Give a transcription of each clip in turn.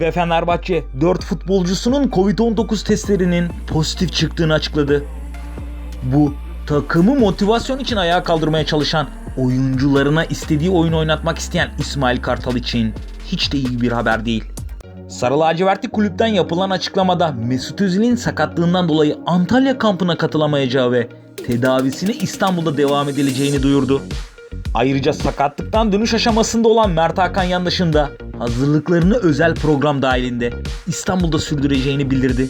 Ve Fenerbahçe 4 futbolcusunun Covid-19 testlerinin pozitif çıktığını açıkladı. Bu takımı motivasyon için ayağa kaldırmaya çalışan oyuncularına istediği oyun oynatmak isteyen İsmail Kartal için hiç de iyi bir haber değil. Sarı lacivertli kulüpten yapılan açıklamada Mesut Özil'in sakatlığından dolayı Antalya kampına katılamayacağı ve tedavisine İstanbul'da devam edileceğini duyurdu. Ayrıca sakatlıktan dönüş aşamasında olan Mert Hakan Yandaş'ın da hazırlıklarını özel program dahilinde İstanbul'da sürdüreceğini bildirdi.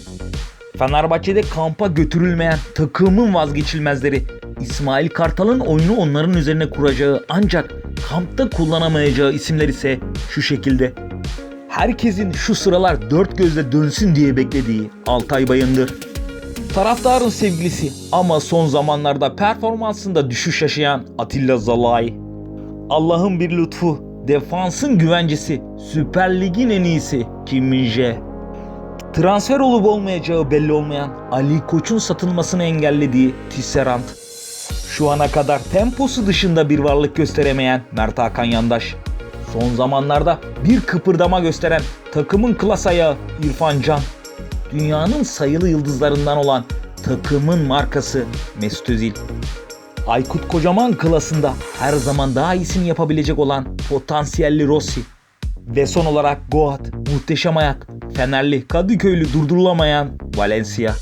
Fenerbahçe'de kampa götürülmeyen takımın vazgeçilmezleri İsmail Kartal'ın oyunu onların üzerine kuracağı ancak kampta kullanamayacağı isimler ise şu şekilde. Herkesin şu sıralar dört gözle dönsün diye beklediği Altay Bayındır. Taraftarın sevgilisi ama son zamanlarda performansında düşüş yaşayan Atilla Zalai. Allah'ın bir lütfu, defansın güvencesi, Süper Lig'in en iyisi Kim Min-jae. Transfer olup olmayacağı belli olmayan Ali Koç'un satılmasını engellediği Tisserand. Şu ana kadar temposu dışında bir varlık gösteremeyen Mert Hakan Yandaş. Son zamanlarda bir kıpırdama gösteren takımın klas ayağı İrfan Can. Dünyanın sayılı yıldızlarından olan takımın markası Mesut Özil. Aykut Kocaman klasında her zaman daha iyisini yapabilecek olan potansiyelli Rossi. Ve son olarak Goat, muhteşem ayak, Fenerli, Kadıköylü durdurulamayan Valencia.